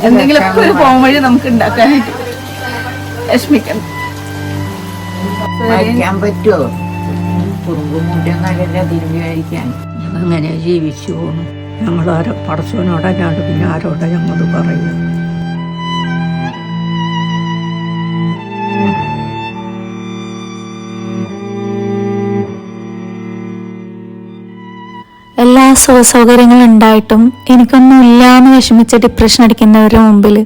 എന്തെങ്കിലും ഒരു പോം വഴി നമുക്ക് ഉണ്ടാക്കാനായിട്ട് വിഷമിക്കണം. പറ്റുമോ? തിരുമ്പി കഴിക്കാൻ അങ്ങനെ ജീവിച്ചു പോകുന്നു ഞങ്ങൾ ആരോ പടച്ചവനോടല്ലാണ്ട് പിന്നെ ആരോടെ ഞങ്ങൾ പറയുക? എല്ലാ സുഖ സൗകര്യങ്ങളും ഉണ്ടായിട്ടും എനിക്കൊന്നും ഇല്ലാന്ന് വിഷമിച്ച് ഡിപ്രഷൻ അടിക്കുന്നവരുടെ മുമ്പിൽ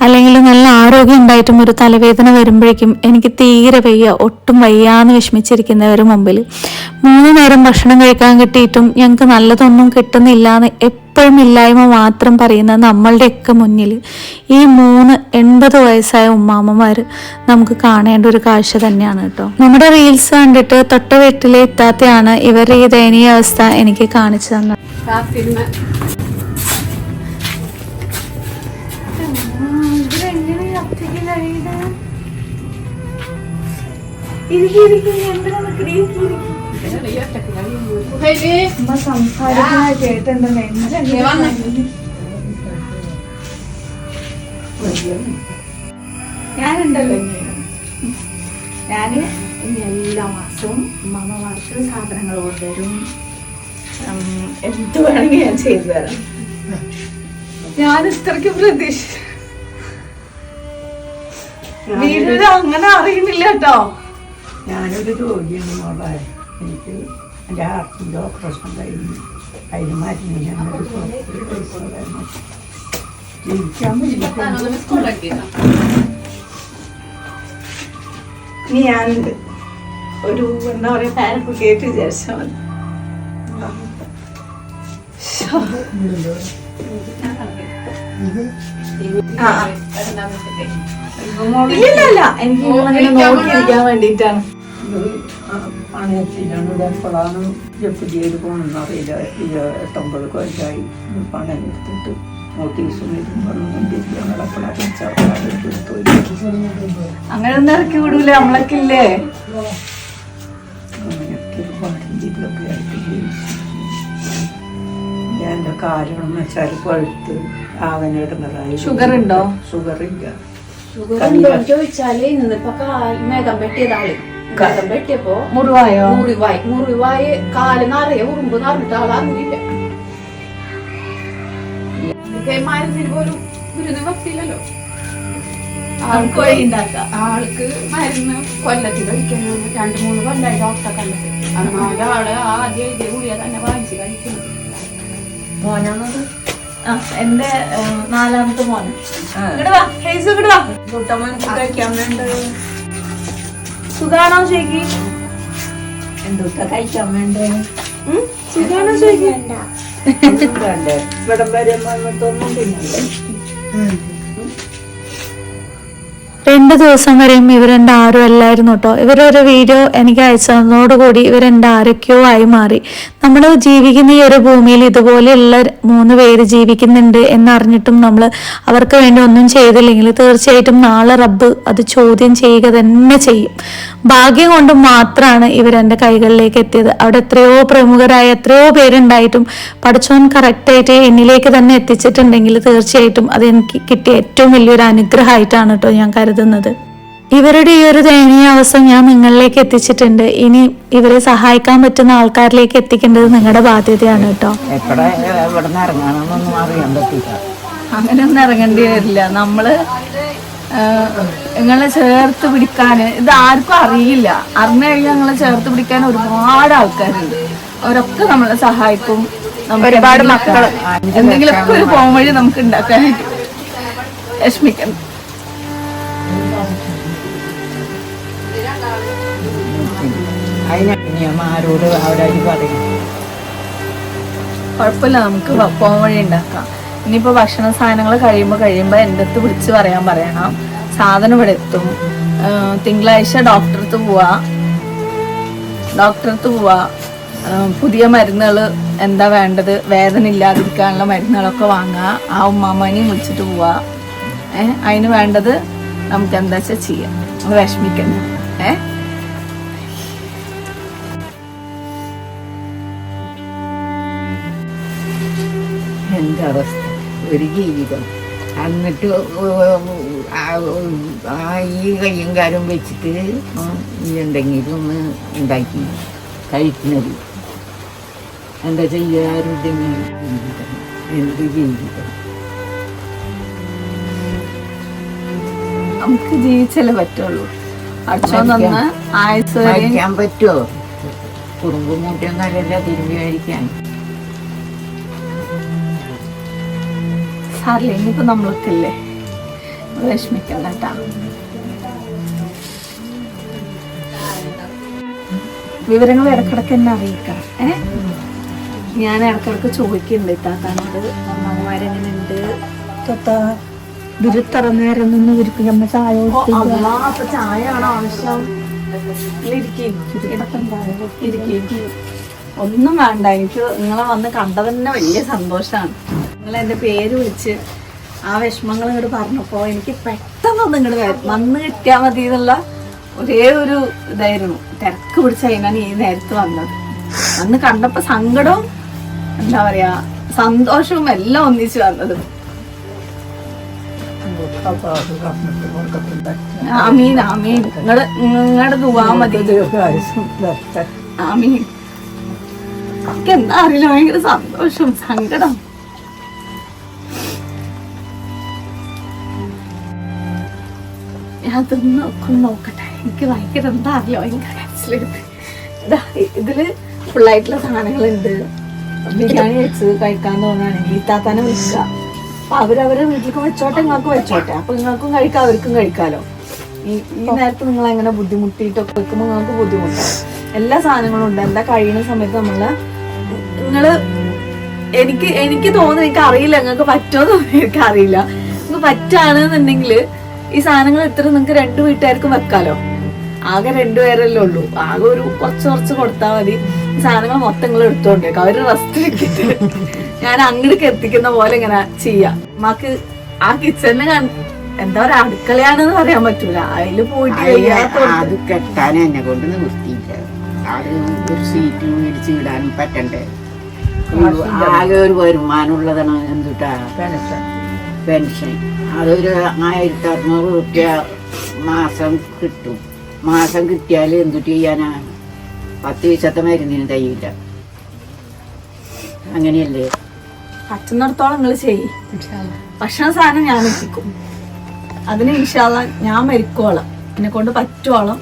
അല്ലെങ്കിൽ നല്ല ആരോഗ്യം ഉണ്ടായിട്ടും ഒരു തലവേദന വരുമ്പോഴേക്കും എനിക്ക് തീരെ വയ്യ ഒട്ടും വയ്യ എന്ന് വിഷമിച്ചിരിക്കുന്നവരുടെ മുമ്പിൽ മൂന്ന് നേരം ഭക്ഷണം കഴിക്കാൻ കിട്ടിയിട്ടും ഞങ്ങൾക്ക് നല്ലതൊന്നും കിട്ടുന്നില്ല എന്ന് എപ്പോഴും ഇല്ലായ്മ മാത്രം പറയുന്ന നമ്മളുടെയൊക്കെ മുന്നിൽ ഈ മൂന്ന് എൺപത് വയസ്സായ ഉമ്മാമ്മമാർ നമുക്ക് കാണേണ്ട ഒരു കാഴ്ച തന്നെയാണ് കേട്ടോ. നമ്മുടെ റീൽസ് കണ്ടിട്ട് തൊട്ട വീട്ടിലെ എത്താത്തയാണ് ഇവരുടെ ഈ ദയനീയ അവസ്ഥ എനിക്ക് കാണിച്ചു തന്നത്. ഞാനുണ്ടല്ലോ ഞാൻ എല്ലാ മാസവും അമ്മമാർക്ക് സാധനങ്ങൾ കൊണ്ടുവരും ഞാൻ ചെയ്തു തരാം ഞാൻ ഇത്രയ്ക്ക് പ്രതീക്ഷ അങ്ങനെ അറിയുന്നില്ല കേട്ടോ ഞാനൊരു രോഗിയാണ് മോളെ. എനിക്ക് എന്റെ ഹാർട്ടിന്റെ ഓപ്പറേഷൻ കഴിഞ്ഞു. അതിന് മരുന്ന് ഞാനൊരു ജീവിക്കാൻ ഇനി ഞാനുണ്ട് ഒരു എന്താ പറയുക പാരപ്പ് കേട്ട് വിചാരിച്ചാൽ മതി. ഇല്ലില്ല എനിക്ക് നോക്കിയിരിക്കാൻ വേണ്ടിയിട്ടാണ്. പണയത്തിനാണ് ഇവിടെ എപ്പോഴാണ് ജപ്പ് ചെയ്ത് പോകണമെന്ന് അറിയില്ല ഇരുപത്തൊമ്പത് കൊല്ലായി. പണയം എടുത്തിട്ട് നോട്ടീസ് അങ്ങനെ ഒന്നും ഇറക്കി വിടൂല. നമ്മളൊക്കെ ഇല്ലേ? അങ്ങനെയൊക്കെ ഒരുപാട് ഇതിലൊക്കെ ആയിട്ട് എന്റെ വെച്ചാൽ പഴുത്ത് ആവനിടുന്നതായി ഷുഗർ ഉണ്ടോ? ഷുഗർ ഇല്ല. ഷുഗറുണ്ടോ ചോദിച്ചാൽ ഇന്നിപ്പോ കാൽ മേഘം വെട്ടിയതാൾ. വെട്ടിയപ്പോ മുറിവായോ? മുറിവായി. മുറിവായി കാൽ നിറയെ ഉറുമ്പ് നിറഞ്ഞിട്ട് ആളറിഞ്ഞില്ല മരുന്നിന് പോലും ഗുരുന്ന് വെക്കില്ലല്ലോ. ആൾക്ക് ആൾക്ക് മരുന്ന് കൊല്ലത്തിൽ കഴിക്കുന്നു രണ്ട് മൂന്ന് കൊല്ലായി ഡോക്ടറെ കണ്ടിട്ട് എന്നാലും ആൾ ആദ്യം എഴുതിയ ഗുളിക തന്നെ വാങ്ങിച്ച് കഴിക്കുന്നു മോനാണത്? എന്റെ നാലാമത്തെ മോന് ഇങ്ങട് വാ ഹേസ് ഇങ്ങട് വാ. കുട്ടമ്മക്ക് കഴിക്കാൻ വേണ്ടത്? സുഖാണോ ചേക്കി എന്തൊക്കെ കഴിക്കാൻ വേണ്ടേ? സുഖാണോ ചേക്കി ഇവിടം വരെ വന്നിട്ടൊന്നും തിന്നണ്ടേ രണ്ട് ദിവസം വരെയും ഇവരെന്റെ ആരും അല്ലായിരുന്നു കേട്ടോ ഇവരൊരു വീഡിയോ എനിക്ക് അയച്ചതോടുകൂടി ഇവരെന്റെ ആരൊക്കെയോ ആയി മാറി. നമ്മൾ ജീവിക്കുന്ന ഈ ഒരു ഭൂമിയിൽ ഇതുപോലെയുള്ള മൂന്ന് പേര് ജീവിക്കുന്നുണ്ട് എന്നറിഞ്ഞിട്ടും നമ്മൾ അവർക്ക് വേണ്ടി ഒന്നും ചെയ്തില്ലെങ്കിൽ തീർച്ചയായിട്ടും നാളെ റബ്ബ് അത് ചോദ്യം ചെയ്യുക തന്നെ ചെയ്യും. ഭാഗ്യം കൊണ്ട് മാത്രമാണ് ഇവരെന്റെ കൈകളിലേക്ക് എത്തിയത്. അവിടെ എത്രയോ പ്രമുഖരായ എത്രയോ പേരുണ്ടായിട്ടും പഠിച്ചോൻ കറക്റ്റായിട്ട് എന്നിലേക്ക് തന്നെ എത്തിച്ചിട്ടുണ്ടെങ്കിൽ തീർച്ചയായിട്ടും അത് എനിക്ക് കിട്ടിയ ഏറ്റവും വലിയൊരു അനുഗ്രഹമായിട്ടാണ് കേട്ടോ ഞാൻ കരുതുന്നത്. ഇവരുടെ ഈ ഒരു ദയനീയ അവസ്ഥ ഞാൻ നിങ്ങളിലേക്ക് എത്തിച്ചിട്ടുണ്ട്. ഇനി ഇവരെ സഹായിക്കാൻ പറ്റുന്ന ആൾക്കാരിലേക്ക് എത്തിക്കേണ്ടത് നിങ്ങളുടെ ബാധ്യതയാണ് കേട്ടോ. അങ്ങനെയൊന്നും ഇറങ്ങേണ്ടി വരില്ല. നമ്മൾ നിങ്ങളെ ചേർത്ത് പിടിക്കാൻ ഇത് ആർക്കും അറിയില്ല. അറിഞ്ഞു കഴിഞ്ഞാൽ നിങ്ങളെ ചേർത്ത് പിടിക്കാൻ ഒരുപാട് ആൾക്കാരുണ്ട്. അവരൊക്കെ നമ്മളെ സഹായിക്കും. ഒരുപാട് മക്കൾ എന്തെങ്കിലുമൊക്കെ ഒരു പോം വഴി നമുക്ക് ഉണ്ടാക്കാനായിട്ട് വിഷമിക്കണം. അതിന് അവരായി പറയും. കുഴപ്പമില്ല നമുക്ക് പോകാൻ വഴി ഉണ്ടാക്കാം. ഇനിയിപ്പോ ഭക്ഷണ സാധനങ്ങൾ കഴിയുമ്പോൾ കഴിയുമ്പോൾ എന്റെ അടുത്ത് വിളിച്ച് പറയാൻ പറയണം. സാധനം ഇവിടെ എത്തും. തിങ്കളാഴ്ച ഡോക്ടറെ അടുത്ത് പോവാ. ഡോക്ടറെ അടുത്ത് പോവാ. പുതിയ മരുന്നുകൾ എന്താ വേണ്ടത്? വേദന ഇല്ലാതിരിക്കാനുള്ള മരുന്നുകളൊക്കെ വാങ്ങുക ആ ഉമ്മാമ്മനെയും വിളിച്ചിട്ട് പോവാ. ഏഹ് അതിന് വേണ്ടത് നമുക്ക് എന്താ വെച്ചാൽ ചെയ്യാം? നമ്മൾ വിഷമിക്കണ്ട. ഏഹ് അവസ്ഥ ഒരു ജീവിതം. എന്നിട്ട് ഈ കയ്യും കാലും വെച്ചിട്ട് ഈ എന്തെങ്കിലും ഒന്ന് ഉണ്ടാക്കി കഴിക്കുന്നത്. എന്താ ചെയ്യാറുണ്ടെങ്കിൽ എന്ത് ജീവിതം? നമുക്ക് ജീവിച്ചല്ലേ പറ്റുള്ളൂ. അച്ഛൻ തന്ന് ആയുസ് കഴിക്കാൻ പറ്റുമോ? കുറുമ്പ് മൂട്ടൊന്നല്ല തിരുമ്പി കഴിക്കാൻ. സാറില്ല ഇനിയിപ്പോ നമ്മളൊക്കെ ഇല്ലേ വിഷമിക്കണ്ട കേട്ടാ. വിവരങ്ങൾ ഇടക്കിടക്ക് എന്നെ അറിയിക്കണം. ഏ? ഞാൻ ഇടക്കിടക്ക് ചോദിക്കുന്നുണ്ട് ഇത്താത്താനോട് അമ്മമാരെങ്ങനെയുണ്ട്? തൊത്ത ഇത്ര നേരം നിന്ന് ഇവർക്ക് നമ്മ ചായ ഓ, അള്ളാ, അപ്പൊ ചായ ആണോ ആവശ്യം ഇരിക്കും. ഒന്നും വേണ്ട. എനിക്ക് നിങ്ങളെ വന്ന് കണ്ടത് തന്നെ വലിയ സന്തോഷമാണ് നിങ്ങൾ എന്റെ പേര് വിളിച്ച് ആ വിഷമങ്ങൾ ഇങ്ങോട്ട് പറഞ്ഞപ്പോൾ എനിക്ക് പെട്ടെന്ന് ഇങ്ങോട്ട് വന്ന് കിട്ടിയാൽ മതി എന്നുള്ള ഒരേ ഒരു ഇതായിരുന്നു. തിരക്ക് പിടിച്ച അതിനാണ് ഈ നേരത്ത് വന്നത്. അന്ന് കണ്ടപ്പോൾ സങ്കടവും എന്താ പറയാ സന്തോഷവും എല്ലാം ഒന്നിച്ച് വന്നത്. ആമീൻ ആമീൻ. നിങ്ങളുടെ നിങ്ങളുടെ ദുവാ മതി. ആമീൻ. എനിക്ക് എന്താ അറിയില്ല ഭയങ്കര സന്തോഷം സങ്കടം അതൊന്ന് ഒക്കെ നോക്കട്ടെ. എനിക്ക് ഭയങ്കര എന്താ അറിയില്ല ഭയങ്കര കരച്ചിലുണ്ട്. ഇതാ ഇതിൽ ഫുള്ളായിട്ടുള്ള സാധനങ്ങളുണ്ട്. ബിരിയാണി വെച്ച് കഴിക്കാൻ തോന്നുകയാണെങ്കിൽ ഇത്താത്താനെ വിളിക്കുക. അപ്പൊ അവരവരെ വീട്ടിലേക്ക് വെച്ചോട്ടെ നിങ്ങൾക്ക് വെച്ചോട്ടെ. അപ്പൊ നിങ്ങൾക്കും കഴിക്കാം അവർക്കും കഴിക്കാലോ. ഈ ഈ നേരത്ത് നിങ്ങൾ എങ്ങനെ ബുദ്ധിമുട്ടിയിട്ടൊക്കെ വെക്കുമ്പോൾ നിങ്ങൾക്ക് ബുദ്ധിമുട്ടാണ്. എല്ലാ സാധനങ്ങളും ഉണ്ട്. എന്താ കഴിയുന്ന സമയത്ത് നമ്മൾ നിങ്ങൾ എനിക്ക് എനിക്ക് തോന്നുന്നു എനിക്ക് അറിയില്ല നിങ്ങൾക്ക് പറ്റുമോ എനിക്ക് അറിയില്ല നിങ്ങൾക്ക് പറ്റുകയാണെന്നുണ്ടെങ്കിൽ ഈ സാധനങ്ങൾ ഇത്ര നിങ്ങൾക്ക് രണ്ടു വീട്ടുകാർക്കും വെക്കാലോ? ആകെ രണ്ടുപേരല്ലേ ഉള്ളൂ. ആകെ ഒരു കുറച്ച് കുറച്ച് കൊടുത്താൽ മതി. ഈ സാധനങ്ങൾ മൊത്തം നിങ്ങൾ എടുത്തോണ്ടേക്കും അവർ റെസ്റ്റ് വെക്കിട്ട് ഞാൻ അങ്ങോട്ട് എത്തിക്കുന്ന പോലെ ഇങ്ങനെ ചെയ്യാം. മാക്ക് ആ കിച്ചണിന് എന്താ പറയാ അടുക്കളയാണെന്ന് പറയാൻ പറ്റൂല. അതിൽ പോയിട്ട് അത് കെട്ടാൻ എന്നെ കൊണ്ട് നിവൃത്തിയില്ല ആകെ ഒരു സീറ്റ് മേടിച്ച് ഇടാനും പറ്റണ്ടേ? ആകെ ഒരു വരുമാനമുള്ളതാണ് എന്തുട്ടാ? പെൻഷൻ. അതൊരു ആയിരത്തി അറുന്നൂറ് റുപ്യ മാസം കിട്ടും. മാസം കിട്ടിയാൽ എന്തു ചെയ്യാനാ? പത്ത് ദിവസത്തെ മരുന്നിന് തയ്യില്ല അങ്ങനെയല്ലേ? പറ്റുന്നിടത്തോളം നിങ്ങൾ ചെയ്യും. ഭക്ഷണ സാധനം ഞാൻ എത്തിക്കും അതിന് ഇൻഷാല്ല ഞാൻ മരിക്കോളാം. എന്നെ കൊണ്ട് പറ്റുവോളം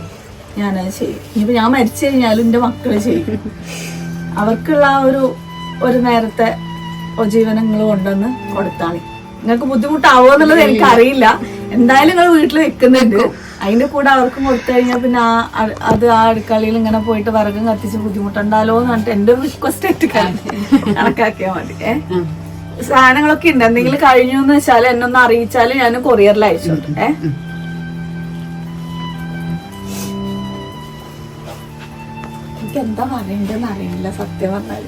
ഞാനത് ചെയ്യും. ഇനിയിപ്പോൾ ഞാൻ മരിച്ചു കഴിഞ്ഞാലും എന്റെ മക്കൾ ചെയ്യും. അവർക്കുള്ള ആ ഒരു ഒരു നേരത്തെ ഉപജീവനങ്ങൾ കൊണ്ടുവന്ന് കൊടുത്താളി. നിങ്ങൾക്ക് ബുദ്ധിമുട്ടാവോ എന്നുള്ളത് എനിക്ക് അറിയില്ല എന്തായാലും നിങ്ങൾ വീട്ടിൽ വെക്കുന്നുണ്ട് അതിന്റെ കൂടെ അവർക്കും കൊടുത്തു കഴിഞ്ഞാൽ പിന്നെ ആ അത് ആ അടുക്കളയിൽ ഇങ്ങനെ പോയിട്ട് വിറകും കത്തിച്ച് ബുദ്ധിമുട്ടുണ്ടാലോ എന്ന് പറഞ്ഞിട്ട് എന്റെ റിക്വസ്റ്റ് ആയിട്ട് കണക്കാക്കിയാൽ മതി. ഏഹ് സാധനങ്ങളൊക്കെ ഉണ്ട്. എന്തെങ്കിലും കഴിഞ്ഞു എന്ന് വെച്ചാൽ എന്നെ ഒന്ന് അറിയിച്ചാൽ ഞാൻ കൊറിയറിൽ അയച്ചോട്ടെ. ഏ? എനിക്ക് എന്താ പറയണ്ടെന്ന് അറിയില്ല. സത്യം പറഞ്ഞാൽ.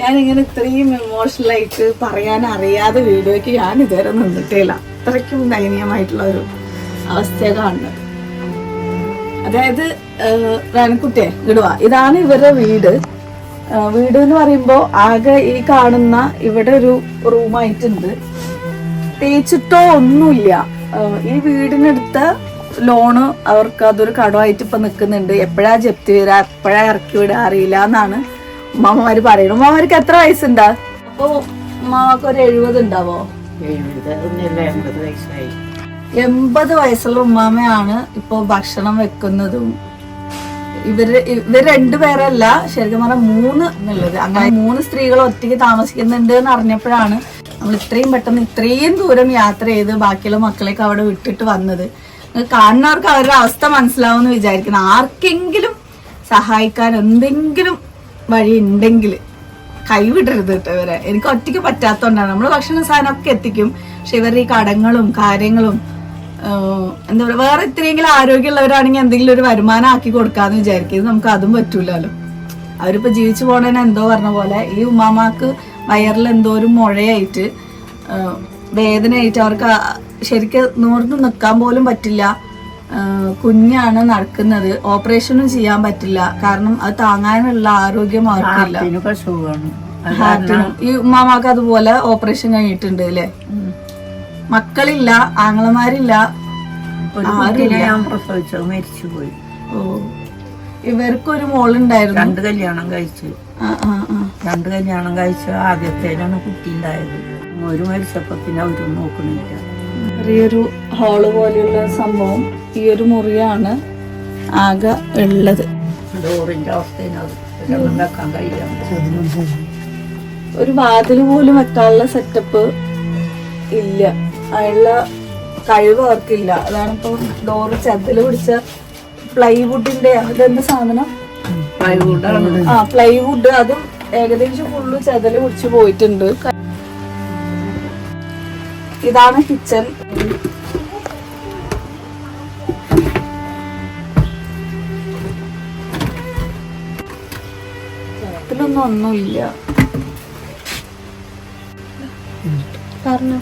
ഞാൻ ഇങ്ങനെ ഇത്രയും ഇമോഷണൽ ആയിട്ട് പറയാൻ അറിയാതെ വീഡിയോയ്ക്ക് ഞാൻ ഇതുവരെ നിന്നിട്ടില്ല. അത്രയ്ക്കും ദയനീയമായിട്ടുള്ള ഒരു അവസ്ഥയാണ് കാണുന്നത്. അതായത് വേനക്കുട്ടിയെ ഇടുക ഇതാണ് ഇവരുടെ വീട്. വീട് എന്ന് പറയുമ്പോൾ ആകെ ഈ കാണുന്ന ഇവിടെ ഒരു റൂമായിട്ടുണ്ട്. തേച്ചിട്ടോ ഒന്നുമില്ല. ഈ വീടിനടുത്ത ലോണ് അവർക്ക് അതൊരു കടമായിട്ട് ഇപ്പൊ നിൽക്കുന്നുണ്ട്. എപ്പോഴാ ജപ്തി വരാ? എപ്പോഴാ ഇറക്കി വിടാ? അറിയില്ല എന്നാണ് ഉമ്മാമ്മമാര് പറയണു. മാമമാർക്ക് എത്ര വയസ്സുണ്ടാ? അപ്പൊ മാമാക്ക് ഒരു എഴുപത് ഉണ്ടാവോ എഴുപത് എൺപത് വയസ്സായി. എൺപത് വയസ്സുള്ള ഉമ്മാമയാണ് ഇപ്പൊ ഭക്ഷണം വെക്കുന്നതും. ഇവർ ഇവർ രണ്ടുപേരല്ല ശരിക്കും പറഞ്ഞാൽ മൂന്ന് എന്നുള്ളത്. അങ്ങനെ മൂന്ന് സ്ത്രീകൾ ഒറ്റയ്ക്ക് താമസിക്കുന്നുണ്ട് എന്ന് അറിഞ്ഞപ്പോഴാണ് നമ്മൾ ഇത്രയും പെട്ടെന്ന് ഇത്രയും ദൂരം യാത്ര ചെയ്ത് ബാക്കിയുള്ള മക്കളെയൊക്കെ അവിടെ വിട്ടിട്ട് വന്നത്. കാണുന്നവർക്ക് അവരുടെ അവസ്ഥ മനസ്സിലാവും എന്ന് വിചാരിക്കുന്നു. ആർക്കെങ്കിലും സഹായിക്കാൻ എന്തെങ്കിലും വഴി ഉണ്ടെങ്കിൽ കൈവിടരുത് കേട്ടോ ഇവരെ. എനിക്ക് ഒറ്റയ്ക്ക് പറ്റാത്തതുകൊണ്ടാണ് നമ്മൾ ഭക്ഷണ സാധനമൊക്കെ എത്തിക്കും. പക്ഷെ ഇവരുടെ ഈ കടങ്ങളും കാര്യങ്ങളും എന്താ പറയുക വേറെ ഇത്രയെങ്കിലും ആരോഗ്യമുള്ളവരാണെങ്കിൽ എന്തെങ്കിലും ഒരു വരുമാനം ആക്കി കൊടുക്കാന്ന് വിചാരിക്കും. നമുക്ക് അതും പറ്റൂലല്ലോ. അവരിപ്പോ ജീവിച്ചു പോണേനെ എന്തോ പറഞ്ഞ പോലെ ഈ ഉമ്മാമാക്ക് വയറിൽ എന്തോ ഒരു മുഴയായിട്ട് വേദനയായിട്ട് അവർക്ക് ശരിക്കും നൂർന്ന് നിൽക്കാൻ പോലും പറ്റില്ല. കുഞ്ഞാണ് നടക്കുന്നത്. ഓപ്പറേഷനും ചെയ്യാൻ പറ്റില്ല. കാരണം അത് താങ്ങാനുള്ള ആരോഗ്യം അവർക്കില്ല ഹാർട്ടിനും ഈ ഉമ്മാമാക്ക് അതുപോലെ ഓപ്പറേഷൻ കഴിഞ്ഞിട്ടുണ്ട് അല്ലേ? മക്കളില്ല ആങ്ങളമാരില്ല ഞാൻ പ്രസവിച്ചത് മരിച്ചുപോയി. ഓ. ഇവർക്കൊരു മോളുണ്ടായിരുന്നു. രണ്ട് കല്യാണം കഴിച്ചു. രണ്ട് കല്യാണം കഴിച്ച ആദ്യത്തേലാണ് കുട്ടി ഉണ്ടായത് ഒരു മരിച്ചപ്പോ പിന്നെ അവരും നോക്കണില്ല ചെറിയൊരു ഹാൾ പോലെയുള്ള സംഭവം. ഈ ഒരു മുറിയാണ് ആകെ ഉള്ളത്. ഒരു വാതിൽ പോലും വെക്കാനുള്ള സെറ്റപ്പ് ഇല്ല. അതിനുള്ള കഴിവ് അവർക്കില്ല. അതാണ് ഇപ്പൊ ഡോർ ചതിൽ പിടിച്ച പ്ലൈവുഡിന്റെ അതെന്താ സാധനം? ആ പ്ലൈവുഡ് അതും ഏകദേശം ഫുള്ള് ചതൽ പിടിച്ച് പോയിട്ടുണ്ട്. ഇതാണ് കിച്ചൺ ഒന്നുമില്ല. പറഞ്ഞു.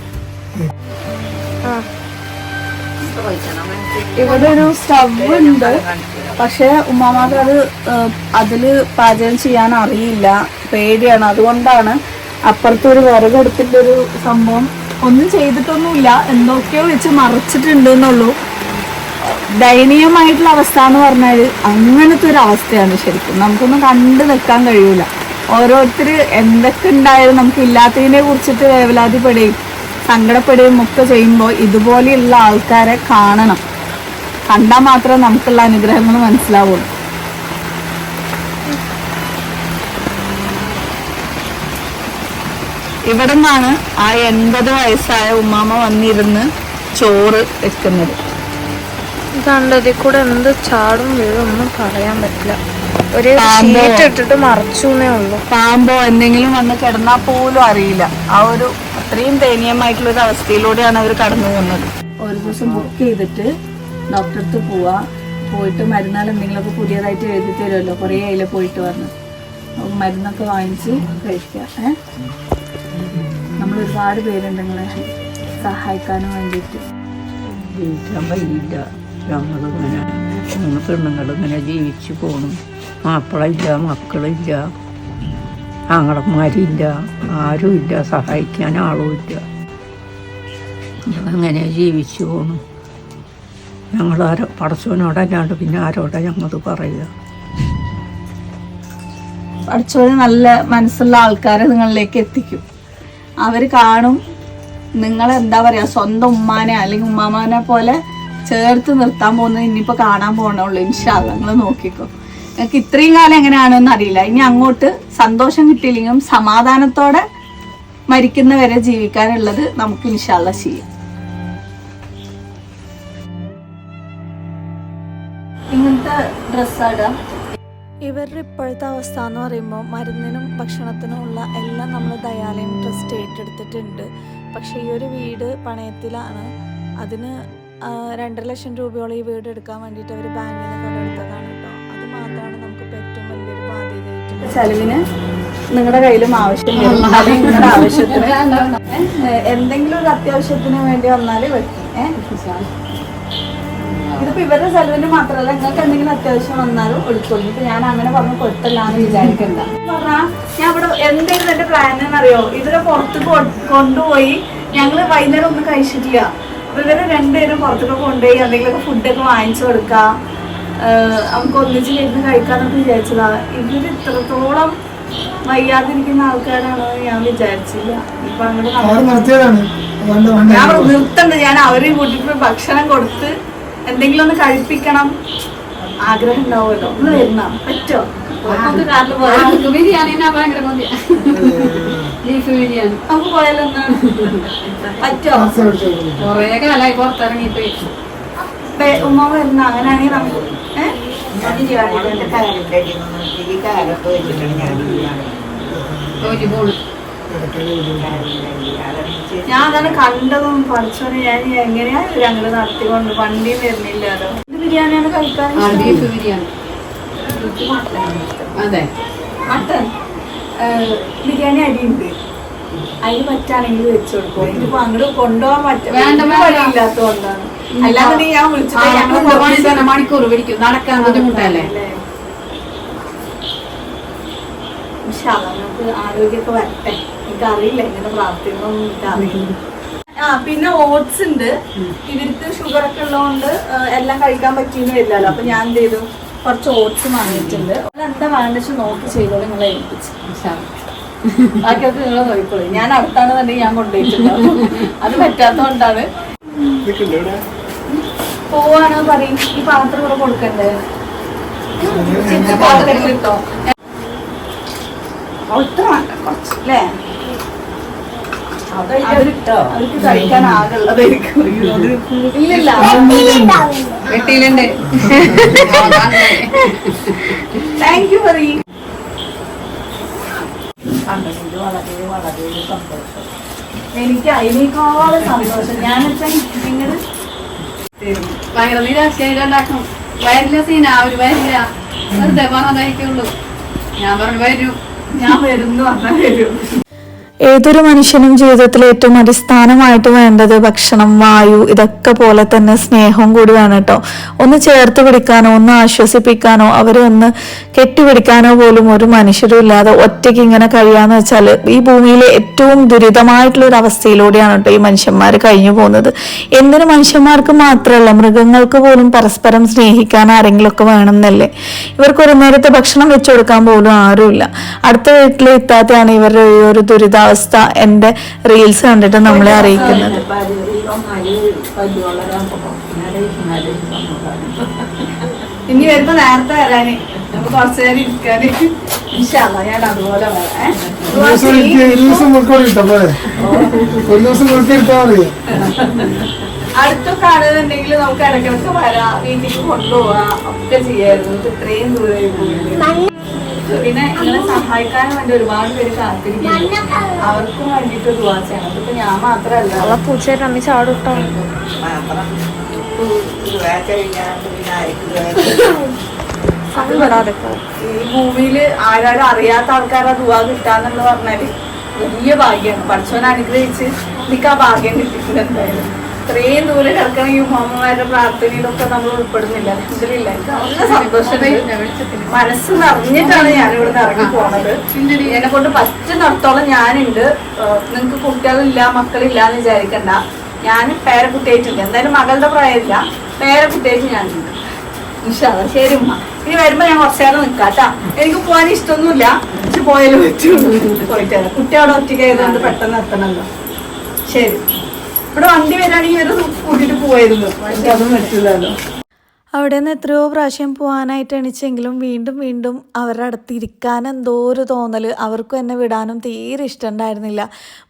ഇവിടെ ഒരു സ്റ്റവ് ഉണ്ട്. പക്ഷെ ഉമ്മാമാക്ക് അത് അതിൽ പാചകം ചെയ്യാൻ അറിയില്ല. പേടിയാണ്. അതുകൊണ്ടാണ് അപ്പുറത്ത് ഒരു വിറകെടുത്തിന്റെ ഒരു സംഭവം ഒന്നും ചെയ്തിട്ടൊന്നുമില്ല. എന്തൊക്കെയോ വെച്ച് മറച്ചിട്ടുണ്ട് എന്നുള്ളൂ. ദയനീയമായിട്ടുള്ള അവസ്ഥ എന്ന് പറഞ്ഞാൽ അങ്ങനത്തെ ഒരു അവസ്ഥയാണ് ശരിക്കും. നമുക്കൊന്നും കണ്ടു നിൽക്കാൻ കഴിയൂല. ഓരോരുത്തർ എന്തൊക്കെ ഉണ്ടായാലും നമുക്ക് ഇല്ലാത്തതിനെ കുറിച്ചിട്ട് വേവലാതിപ്പെടുകയും സങ്കടപ്പെടുകയും ഒക്കെ ചെയ്യുമ്പോൾ ഇതുപോലെയുള്ള ആൾക്കാരെ കാണണം. കണ്ടാൽ മാത്രമേ നമുക്കുള്ള അനുഗ്രഹങ്ങൾ മനസ്സിലാവുള്ളൂ. ഇവിടെ നിന്നാണ് ആ എൺപത് വയസ്സായ ഉമ്മാമ വന്നിരുന്ന് ചോറ് വെക്കുന്നത്. കണ്ടതിൽ കൂടെ എന്ത് ചാടും വീഴും ഒന്നും പറയാൻ പറ്റില്ല. ഒരു പാമ്പോ? ഷീറ്റ് ഇട്ടിട്ട് മറച്ചു എന്നേ ഉള്ളൂ. പാമ്പോ എന്തെങ്കിലും വന്ന് കിടന്നാൽ പോലും അറിയില്ല. ആ ഒരു അത്രയും ദയനീയമായിട്ടുള്ള ഒരു അവസ്ഥയിലൂടെയാണ് അവർ കടന്നു പോകുന്നത്. ഒരു ദിവസം ബുക്ക് ചെയ്തിട്ട് ഡോക്ടറെ അടുത്ത് പോവാ. പോയിട്ട് മരുന്നാൽ എന്തെങ്കിലുമൊക്കെ പുതിയതായിട്ട് എഴുതി തരുമല്ലോ. കുറേ അതിൽ പോയിട്ട് വന്ന്. മരുന്നൊക്കെ വാങ്ങിച്ച് കഴിക്കുക. ഏ? നമ്മൾ ഒരുപാട് പേരുണ്ട് നിങ്ങളെ. സഹായിക്കാനും വേണ്ടിയിട്ട്. ജീവിക്കാൻ ഇല്ല ഞങ്ങളിങ്ങനെ മൂന്ന് പെണ്ണുങ്ങളിങ്ങനെ ജീവിച്ചു പോകണം മാപ്പിളയില്ല മക്കളില്ല. ആങ്ങളന്മാരില്ല ആരുമില്ല സഹായിക്കാൻ ആളുമില്ല. അങ്ങനെ ജീവിച്ചു പോകണം ഞങ്ങൾ ആരോ പടച്ചവനോടല്ലാണ്ട് പിന്നെ ആരോടാ ഞങ്ങൾ പറയുക? പഠിച്ചോര് നല്ല മനസ്സുള്ള ആൾക്കാരെ നിങ്ങളിലേക്ക് എത്തിക്കും. അവർ കാണും. നിങ്ങൾ എന്താ പറയാ സ്വന്തം ഉമ്മാനെ അല്ലെങ്കിൽ ഉമ്മാമാനെ പോലെ ചേർത്ത് നിർത്താൻ പോകുന്നത് ഇനിയിപ്പോ കാണാൻ പോകണുള്ളൂ ഇൻഷാല്ല നിങ്ങൾ നോക്കിക്കോ. നിങ്ങൾക്ക് ഇത്രയും കാലം എങ്ങനെയാണെന്ന് അറിയില്ല. ഇനി അങ്ങോട്ട് സന്തോഷം കിട്ടിയില്ലെങ്കിലും സമാധാനത്തോടെ മരിക്കുന്നവരെ ജീവിക്കാനുള്ളത് നമുക്ക് ഇൻഷാല്ല ചെയ്യാം. ഇവരുടെ ഇപ്പോഴത്തെ അവസ്ഥ എന്ന് പറയുമ്പോൾ മരുന്നിനും ഭക്ഷണത്തിനും ഉള്ള എല്ലാം നമ്മൾ ദയാലയം ട്രസ്റ്റ് ഏറ്റെടുത്തിട്ടുണ്ട്. പക്ഷേ ഈ ഒരു വീട് പണയത്തിലാണ്. അതിന് രണ്ടര ലക്ഷം രൂപയോളം ഈ വീട് എടുക്കാൻ വേണ്ടിയിട്ട് അവർ ബാങ്കിൽ നിന്ന് കടമെടുത്തതാണ് കേട്ടോ അത് മാത്രമാണ് നമുക്കിപ്പോൾ ഏറ്റവും വലിയൊരു ബാധ്യതയായിട്ട് ചെലവിന് നിങ്ങളുടെ കയ്യിലും ആവശ്യം ആവശ്യത്തിന്. എന്തെങ്കിലും ഒരു അത്യാവശ്യത്തിന് വേണ്ടി വന്നാൽ വെക്കും ഇതിപ്പോ ഇവരുടെ ചെലവിന് മാത്രമല്ല നിങ്ങൾക്ക് എന്തെങ്കിലും അത്യാവശ്യം വന്നാലും ഒളിച്ചോളൂ ഇപ്പൊ ഞാൻ അങ്ങനെ പറഞ്ഞു കൊടുത്തല്ലാന്ന് വിചാരിക്കണ്ട. പറഞ്ഞാ ഞാൻ ഇവിടെ എന്തെങ്കിലും എന്റെ പ്ലാൻ എന്നറിയോ ഇവരെ പുറത്ത് കൊണ്ടുപോയി ഞങ്ങൾ വൈകുന്നേരം ഒന്ന് കഴിച്ചിട്ടില്ല. അപ്പൊ ഇവരെ രണ്ടുപേരും പുറത്തൊക്കെ കൊണ്ടുപോയി എന്തെങ്കിലുമൊക്കെ ഫുഡൊക്കെ വാങ്ങിച്ചു കൊടുക്കുക ഏഹ് നമുക്ക് ഒന്നിച്ച് ഇരുന്ന് കഴിക്കാന്നൊക്കെ വിചാരിച്ചതാ. ഇവർ ഇത്രത്തോളം വയ്യാതിരിക്കുന്ന ആൾക്കാരാണെന്ന് ഞാൻ വിചാരിച്ചില്ല. ഇപ്പൊ അങ്ങോട്ട് ഞാൻ നിർത്തണ്ട്. ഞാൻ അവരെ കൂട്ടിട്ട് ഭക്ഷണം കൊടുത്ത് എന്തെങ്കിലും ഒന്ന് കഴിപ്പിക്കണം. ആഗ്രഹം ഉണ്ടാവുമല്ലോ. ഒന്ന് വരുന്ന? പറ്റോ ബിരിയാണി ഭയങ്കര മതിയാ. ബീഫ് ബിരിയാണി നമുക്ക് പോയാലോ എന്നാണ് പറ്റോ? ടാക്സി ഓടിച്ചു പോകുന്നു. കൊറേ കാലായി പുറത്തിറങ്ങിയിട്ട്. ബേ- ഉമ്മ വരുന്ന അങ്ങനെയാണെങ്കിൽ നമുക്ക് ഏഹ് ഈ ഞാൻ അതാണ് കണ്ടതും പഠിച്ചോനെ ഞാൻ എങ്ങനെയാ ഞങ്ങൾ നടത്തിക്കൊണ്ട് വണ്ടി വരുന്നില്ലല്ലോ ബിരിയാണിയാണ് കഴിക്കാൻ ബീഫ് ബിരിയാണി അതെ. മട്ടൻ? ഏഹ്, ബിരിയാണി അരിയുണ്ട്. അതിന് പറ്റാണെങ്കിൽ വെച്ചു കൊടുക്കും. ഇതിപ്പോ അങ്ങോട്ട് കൊണ്ടുപോകാൻ വേണ്ട, പറ്റില്ല അല്ലാതെ ഞാൻ വിളിച്ചത് മണിക്കൂർ പിടിക്കും. നടക്കാൻ ബുദ്ധിമുട്ടല്ലേ? നമുക്ക് ആരോഗ്യമൊക്കെ വരട്ടെ. എനിക്കറിയില്ല ഇങ്ങനെ പ്രാർത്ഥിക്കണമെന്ന് എനിക്കറിയില്ല. ആ പിന്നെ ഓട്സ് ഉണ്ട്. ഇവർക്ക് ഷുഗർ ഒക്കെ ഉള്ളതുകൊണ്ട് എല്ലാം കഴിക്കാൻ പറ്റിയെന്ന് വരില്ലല്ലോ. അപ്പൊ ഞാൻ എന്ത് ചെയ്തു? കുറച്ച് ഓട്സ് വാങ്ങിയിട്ടുണ്ട്. എന്താ വേണ്ടെന്ന് വെച്ചാൽ നോക്കി ചെയ്തോളൂ നിങ്ങളെ ഏൽപ്പിച്ചു. ബാക്കിയൊക്കെ നിങ്ങൾ നോക്കിക്കോളൂ. ഞാൻ അടുത്താണെന്നുണ്ടെങ്കിൽ ഞാൻ കൊണ്ടുപോയിട്ടുണ്ടാവും. അത് പറ്റാത്തതുകൊണ്ടാണ്. പോവാണോ പറയും. ഈ പാത്രം കൂടെ കൊടുക്കണ്ടേ? പാത്രം കിട്ടോ അല്ലേ? അതിട്ടോ അവർക്ക് കഴിക്കാൻ ആകുള്ളതായിരിക്കും ഇല്ലില്ല. വെട്ടിയിലുണ്ട്. താങ്ക് യു പറയും കണ്ടതിൽ വളരെ വളരെ സന്തോഷം. എനിക്ക് അതിനേക്കാളും സന്തോഷം. ഞാൻ വെച്ചാൽ നിങ്ങൾ വയറില്ല സീന ഒരു വരില്ല വെറുതെ പറഞ്ഞതായിരിക്കുള്ളൂ ഞാൻ പറഞ്ഞു വരൂ. ഞാൻ വരുന്നു പറഞ്ഞാൽ വരും. ഏതൊരു മനുഷ്യനും ജീവിതത്തിൽ ഏറ്റവും അടിസ്ഥാനമായിട്ട് വേണ്ടത് ഭക്ഷണം വായു ഇതൊക്കെ പോലെ തന്നെ സ്നേഹവും കൂടി വേണം കേട്ടോ. ഒന്ന് ചേർത്ത് പിടിക്കാനോ ഒന്ന് ആശ്വസിപ്പിക്കാനോ അവരെ ഒന്ന് കെട്ടിപ്പിടിക്കാനോ പോലും ഒരു മനുഷ്യരും ഇല്ലാതെ ഒറ്റയ്ക്ക് ഇങ്ങനെ കഴിയാന്ന് വെച്ചാൽ ഈ ഭൂമിയിലെ ഏറ്റവും ദുരിതമായിട്ടുള്ള ഒരു അവസ്ഥയിലൂടെയാണ് കേട്ടോ ഈ മനുഷ്യന്മാർ കഴിഞ്ഞു പോകുന്നത്. എന്തിനു മനുഷ്യന്മാർക്ക് മാത്രമല്ല മൃഗങ്ങൾക്ക് പോലും പരസ്പരം സ്നേഹിക്കാൻ ആരെങ്കിലും ഒക്കെ വേണമെന്നല്ലേ? ഇവർക്ക് ഒരു നേരത്തെ ഭക്ഷണം വെച്ചു കൊടുക്കാൻ പോലും ആരുമില്ല. അടുത്ത വീട്ടിൽ എത്താത്തയാണ് ഇവരുടെ ഒരു ഒരു ദുരിതാവസ്ഥ എന്റെ റീൽസ് കണ്ടിട്ട് നമ്മളെ അറിയിക്കുന്നത്. ഇനി വരുമ്പോ നേരത്തെ വരാന്. നമുക്ക് കുറച്ചു നേരം ഇരിക്കാന്. ഇൻഷാല്ലാ ഞാൻ അതുപോലെ ഒരു ദിവസം അടുത്തൊക്കെ ആണെന്നുണ്ടെങ്കിൽ നമുക്ക് ഇടയ്ക്കിടയ്ക്ക് വരാം വീട്ടിൽ കൊണ്ടുപോവാ ഒക്കെ ചെയ്യായിരുന്നു. ഇത് ഇത്രയും ദൂരെ പിന്നെ ഇങ്ങനെ സഹായിക്കാൻ വേണ്ടി ഒരുപാട് പേര് കാത്തിരിക്കുന്നു. അവർക്കും വേണ്ടിട്ട് ദുവാ ചെയ്യണം അതിപ്പോ ഞാൻ മാത്രമല്ല. പൂച്ചയായിട്ട് അമ്മി ചാടുട്ടോ. ഈ ഭൂമിയിൽ ആരാരും അറിയാത്ത ആൾക്കാരെ ദുവാ കിട്ടാന്നുള്ള പറഞ്ഞാൽ വലിയ ഭാഗ്യാണ്. പഠിച്ചവനെ അനുഗ്രഹിച്ച് എനിക്ക് ആ ഭാഗ്യം കിട്ടിയിട്ടുണ്ട് എന്തായാലും. ഇത്രയും ദൂരെ കിടക്കണമെങ്കിൽ ഉമ്മമാരുടെ പ്രാർത്ഥനയിലൊക്കെ നമ്മൾ ഉൾപ്പെടുന്നില്ല. അൽഹംദുലില്ലാ. എനിക്ക് നല്ല സന്തോഷമുണ്ട്. മനസ്സ് നിറഞ്ഞിട്ടാണ് ഞാൻ ഇവിടെ ഇറങ്ങി പോണത്. എന്നെ കൊണ്ട് പറ്റുന്നിടത്തോളം ഞാനുണ്ട്. നിങ്ങൾക്ക് കുട്ടികളില്ല മക്കളില്ല എന്ന് വിചാരിക്കണ്ട. ഞാൻ പേരക്കുട്ടിയായിട്ടില്ല എന്തായാലും മകളുടെ പ്രായമില്ല. പേരക്കുട്ടിയായിട്ട് ഞാനുണ്ട്. ഇൻഷാല്ല ശരി ഉമ്മ. ഇനി വരുമ്പോ ഞാൻ കുറച്ചു നേരം നിൽക്കാട്ടാ എനിക്ക് പോകാൻ ഇഷ്ടമൊന്നുമില്ല. പക്ഷെ പോയാലും പറ്റുള്ളൂ പോയിട്ട് കുട്ടി അവിടെ ഒറ്റയ്ക്കായതുകൊണ്ട് പെട്ടെന്ന് എത്തണല്ലോ. ശരി. ഇവിടെ വണ്ടി വരാണെങ്കിൽ ഇവർ കൂട്ടിട്ട് പോവായിരുന്നു. പക്ഷെ അതും പറ്റില്ലല്ലോ അവിടെ നിന്ന് എത്രയോ പ്രാവശ്യം പോകാനായിട്ട് എണിച്ചെങ്കിലും വീണ്ടും വീണ്ടും അവരുടെ അടുത്ത് ഇരിക്കാൻ എന്തോ ഒരു തോന്നൽ അവർക്കും എന്നെ വിടാനും തീരെ ഇഷ്ടമുണ്ടായിരുന്നില്ല.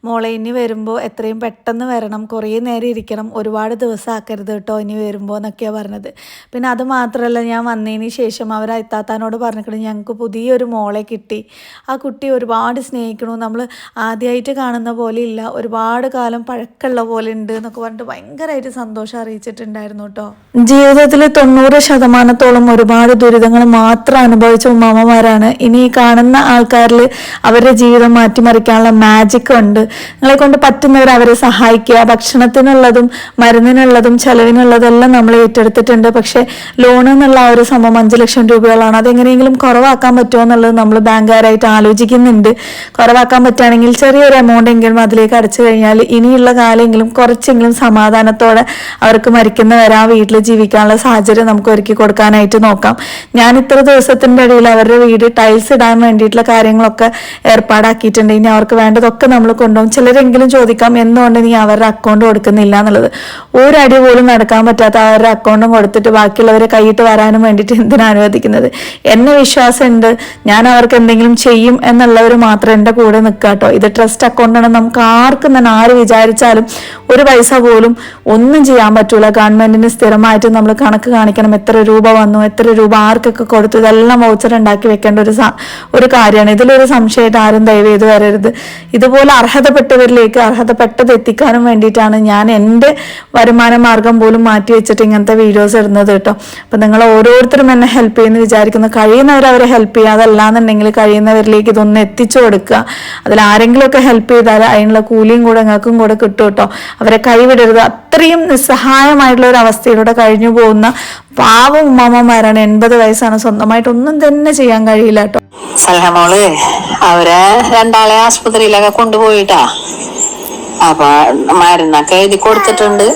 മോളെ ഇനി വരുമ്പോൾ എത്രയും പെട്ടെന്ന് വരണം. കുറേ നേരം ഇരിക്കണം. ഒരുപാട് ദിവസം ആക്കരുത് കേട്ടോ ഇനി വരുമ്പോൾ എന്നൊക്കെയാണ് പറഞ്ഞത്. പിന്നെ അത് മാത്രമല്ല ഞാൻ വന്നതിന് ശേഷം അവർ അയത്താത്താനോട് പറഞ്ഞിട്ട് ഞങ്ങൾക്ക് പുതിയൊരു മോളെ കിട്ടി. ആ കുട്ടി ഒരുപാട് സ്നേഹിക്കണു. നമ്മൾ ആദ്യമായിട്ട് കാണുന്ന പോലെ ഇല്ല. ഒരുപാട് കാലം പഴക്കമുള്ള പോലെ ഉണ്ട് എന്നൊക്കെ പറഞ്ഞിട്ട് ഭയങ്കരമായിട്ട് സന്തോഷം അറിയിച്ചിട്ടുണ്ടായിരുന്നു കേട്ടോ. ജീവിതത്തിൽ തൊണ്ണൂറ് ശതമാനത്തോളം ഒരുപാട് ദുരിതങ്ങൾ മാത്രം അനുഭവിച്ച ഉമ്മാമ്മമാരാണ്. ഇനി കാണുന്ന ആൾക്കാരിൽ അവരുടെ ജീവിതം മാറ്റിമറിക്കാനുള്ള മാജിക് ഉണ്ട്. നിങ്ങളെ കൊണ്ട് പറ്റുന്നവർ അവരെ സഹായിക്കുക. ഭക്ഷണത്തിനുള്ളതും മരുന്നിനുള്ളതും ചെലവിനുള്ളതും എല്ലാം നമ്മൾ ഏറ്റെടുത്തിട്ടുണ്ട്. പക്ഷേ ലോൺ എന്നുള്ള ആ ഒരു സംഭവം അഞ്ച് ലക്ഷം രൂപകളാണ്. അതെങ്ങനെയെങ്കിലും കുറവാക്കാൻ പറ്റുമോ എന്നുള്ളത് നമ്മൾ ബാങ്കുകാരായിട്ട് ആലോചിക്കുന്നുണ്ട്. കുറവാക്കാൻ പറ്റുകയാണെങ്കിൽ ചെറിയൊരു എമൗണ്ട് എങ്കിലും അതിലേക്ക് അടച്ചു കഴിഞ്ഞാൽ ഇനിയുള്ള കാലമെങ്കിലും കുറച്ചെങ്കിലും സമാധാനത്തോടെ അവർക്ക് മരിക്കുന്നവരെ ആ വീട്ടിൽ ജീവിക്കാനുള്ള സാഹചര്യം നമുക്ക് ഒരുക്കി കൊടുക്കാനായിട്ട് നോക്കാം. ഞാൻ ഇത്ര ദിവസത്തിന്റെ ഇടയിൽ അവരുടെ വീട് ടൈൽസ് ഇടാൻ വേണ്ടിയിട്ടുള്ള കാര്യങ്ങളൊക്കെ ഏർപ്പാടാക്കിയിട്ടുണ്ട്. ഇനി അവർക്ക് വേണ്ടതൊക്കെ നമ്മൾ കൊണ്ടുപോകും. ചിലരെങ്കിലും ചോദിക്കാം എന്തുകൊണ്ട് നീ അവരുടെ അക്കൗണ്ട് കൊടുക്കുന്നില്ല? എന്നുള്ളത്. ഒരടി പോലും നടക്കാൻ പറ്റാത്ത അവരുടെ അക്കൗണ്ടും കൊടുത്തിട്ട് ബാക്കിയുള്ളവരെ കൈയിട്ട് വരാനും വേണ്ടിയിട്ട് എന്തിനാണ് അനുവദിക്കുന്നത്? എന്നെ വിശ്വാസമുണ്ട്. ഞാൻ അവർക്ക് എന്തെങ്കിലും ചെയ്യും എന്നുള്ളവർ മാത്രം എന്റെ കൂടെ നിൽക്കാട്ടോ ഇത് ട്രസ്റ്റ് അക്കൗണ്ടാണ് നമുക്ക് ആർക്കും തന്നെ ആര് വിചാരിച്ചാലും ഒരു പൈസ പോലും ഒന്നും ചെയ്യാൻ പറ്റൂല. ഗവൺമെന്റിന് സ്ഥിരമായിട്ട് നമ്മൾ കണക്ക് കാണിക്കണം എത്ര രൂപ വന്നു എത്ര രൂപ ആർക്കൊക്കെ കൊടുത്തു ഇതെല്ലാം വൗച്ചർ ഉണ്ടാക്കി വെക്കേണ്ട ഒരു ഒരു കാര്യമാണ്. ഇതിലൊരു സംശയമായിട്ട് ആരും ദയവ് ചെയ്ത് വരരുത്. ഇതുപോലെ അർഹതപ്പെട്ടവരിലേക്ക് അർഹതപ്പെട്ടത് എത്തിക്കാനും വേണ്ടിയിട്ടാണ് ഞാൻ എന്റെ വരുമാന മാർഗം പോലും മാറ്റി വെച്ചിട്ട് ഇങ്ങനത്തെ വീഡിയോസ് ഇടുന്നത് കേട്ടോ. അപ്പം നിങ്ങൾ ഓരോരുത്തരും എന്നെ ഹെൽപ്പ് ചെയ്യുന്നു വിചാരിക്കുന്നു. കഴിയുന്നവർ അവരെ ഹെൽപ്പ് ചെയ്യുക. അതല്ലാന്നുണ്ടെങ്കിൽ കഴിയുന്നവരിലേക്ക് ഇതൊന്ന് എത്തിച്ചു കൊടുക്കുക. അതിൽ ആരെങ്കിലുമൊക്കെ ഹെൽപ്പ് ചെയ്താൽ അതിനുള്ള കൂലിയും കൂടെ നിങ്ങൾക്കും കൂടെ കിട്ടും കേട്ടോ. അവരെ കൈവിടരുത്. അത്രയും നിസ്സഹായമായിട്ടുള്ള ഒരു അവസ്ഥയിലൂടെ കഴിഞ്ഞു പോകുന്ന പാവം ഉമ്മാമ്മമാരാണ് എൺപത് വയസ്സാണ്. സ്വന്തമായിട്ട് ഒന്നും തന്നെ ചെയ്യാൻ കഴിയില്ല കേട്ടോ. സലഹമോൾ അവരെ രണ്ടാളെ ആസ്പത്രിയിലൊക്കെ കൊണ്ടുപോയിട്ടാ. അപ്പൊ മരുന്നൊക്കെ എഴുതി കൊടുത്തിട്ടുണ്ട്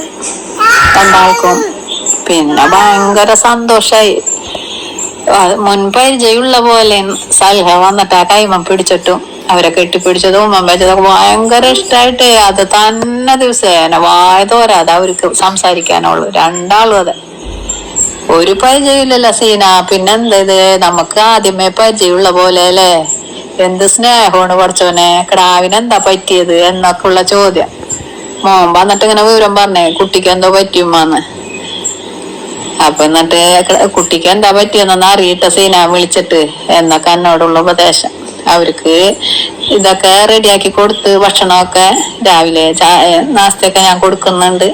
രണ്ടാൾക്കും. പിന്നെ ഭയങ്കര സന്തോഷായി. മുൻപരിചയുള്ള പോലെ സൽഹ വന്നിട്ട് ആ കൈമ പിടിച്ചിട്ടും. അവരെ കെട്ടിപ്പിടിച്ചതും വെച്ചതൊക്കെ ഭയങ്കര ഇഷ്ടമായിട്ട് അത് തന്നെ ദിവസേന വായ തോരാതെ അവർക്ക് സംസാരിക്കാനുള്ളൂ. രണ്ടാളും അതെ. ഒരു പരിചയമില്ലല്ലോ സീന. പിന്നെന്താ ഇത്? നമുക്ക് ആദ്യമേ പരിചയമുള്ള പോലെ അല്ലേ? എന്ത് സ്നേഹമാണ് പഠിച്ചവനെ? കടാവിനെന്താ പറ്റിയത്? എന്നൊക്കെ ഉള്ള ചോദ്യം. മോൻ വന്നിട്ട് ഇങ്ങനെ വിവരം പറഞ്ഞേ. കുട്ടിക്ക് എന്തോ പറ്റിയുമ്മാന്ന് അപ്പൊ എന്നിട്ട് കുട്ടിക്ക് എന്താ പറ്റിയെന്നൊന്ന് അറിയിട്ട സീന വിളിച്ചിട്ട്. എന്നൊക്കെ എന്നോടുള്ള ഉപദേശം. അവർക്ക് ഇതൊക്കെ റെഡിയാക്കി കൊടുത്ത് ഭക്ഷണമൊക്കെ രാവിലെ ചായ നാസ്തയൊക്കെ ഞാൻ കൊടുക്കുന്നുണ്ട്.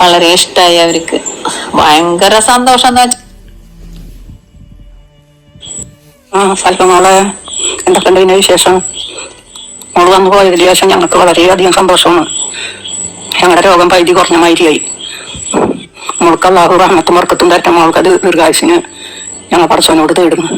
വളരെ ഇഷ്ടമായി അവർക്ക്. ഭയങ്കര സന്തോഷം എന്ന് വെച്ചാൽ ആ സ്വല്പം മോളെ എന്തൊക്കെ ഉണ്ട് ഇതിന്റെ വിശേഷം? മോൾ വന്നു പോയതിന് ശേഷം ഞങ്ങൾക്ക് വളരെയധികം സന്തോഷമാണ്. ഞങ്ങളുടെ രോഗം പൈതി കുറഞ്ഞ മാതിരിയായി. മോൾക്ക് അള്ളാഹു റഹ്മത്തും വർക്കത്തും തരട്ടെ. മോൾക്കത് ദീർഘായുസിന് ഞങ്ങൾ പറച്ചവനോട് തേടുന്നു.